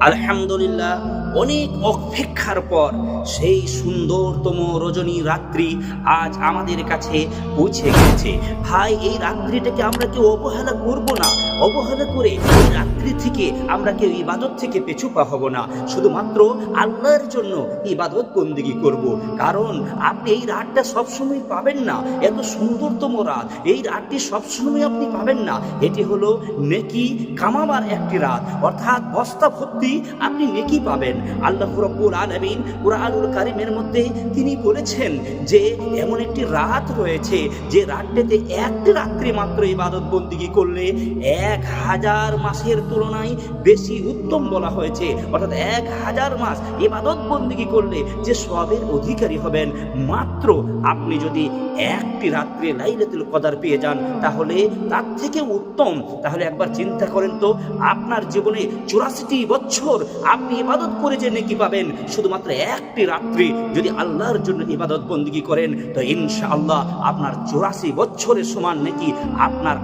আলহামদুলিল্লাহ, অনেক অপেক্ষার পর সেই সুন্দরতম রজনী রাত্রি আজ আমাদের কাছে পৌঁছে গেছে। ভাই, এই রাত্রিটাকে আমরা কেউ অবহেলা করব না। অবহেলা করে রাত্রি থেকে আমরা কেউ ইবাদত থেকে পেছু পা হব না। শুধুমাত্র আল্লাহর জন্য ইবাদত বন্দিগি করব। কারণ আপনি এই রাতটা সবসময় পাবেন না। এত সুন্দরতম রাত। এই রাতটি সবসময় আপনি পাবেন না। এটি হলো নেকি কামাবার একটি রাত। অর্থাৎ বস্তা ভর্তি আপনি নেকি পাবেন। আল্লাহ রব্বুল আলমিন কুরআনুল কারিমের মধ্যে তিনি বলেছেন যে, এমন একটি রাত রয়েছে যে রাতটাতে একটি রাত্রি মাত্র ইবাদত বন্দিগি করলে এক হাজার মাসের তুলনায় বেশি উত্তম বলা হয়েছে। অর্থাৎ এক হাজার মাস ইবাদত বন্দিগি করলে যে সবের অধিকারী হবেন, মাত্র আপনি যদি একটি রাত্রে লাইলাতুল কদার পেয়ে যান, তাহলে তার থেকে উত্তম। তাহলে একবার চিন্তা করেন তো, আপনার জীবনে চুরাশিটি বছর আপনি ইবাদত করে যে নেকি পাবেন, শুধুমাত্র একটি রাত্রি যদি আল্লাহর জন্য ইবাদত বন্দিগি করেন, তো ইনশাআল্লাহ আপনার চুরাশি বছরের সমান নেকি আপনার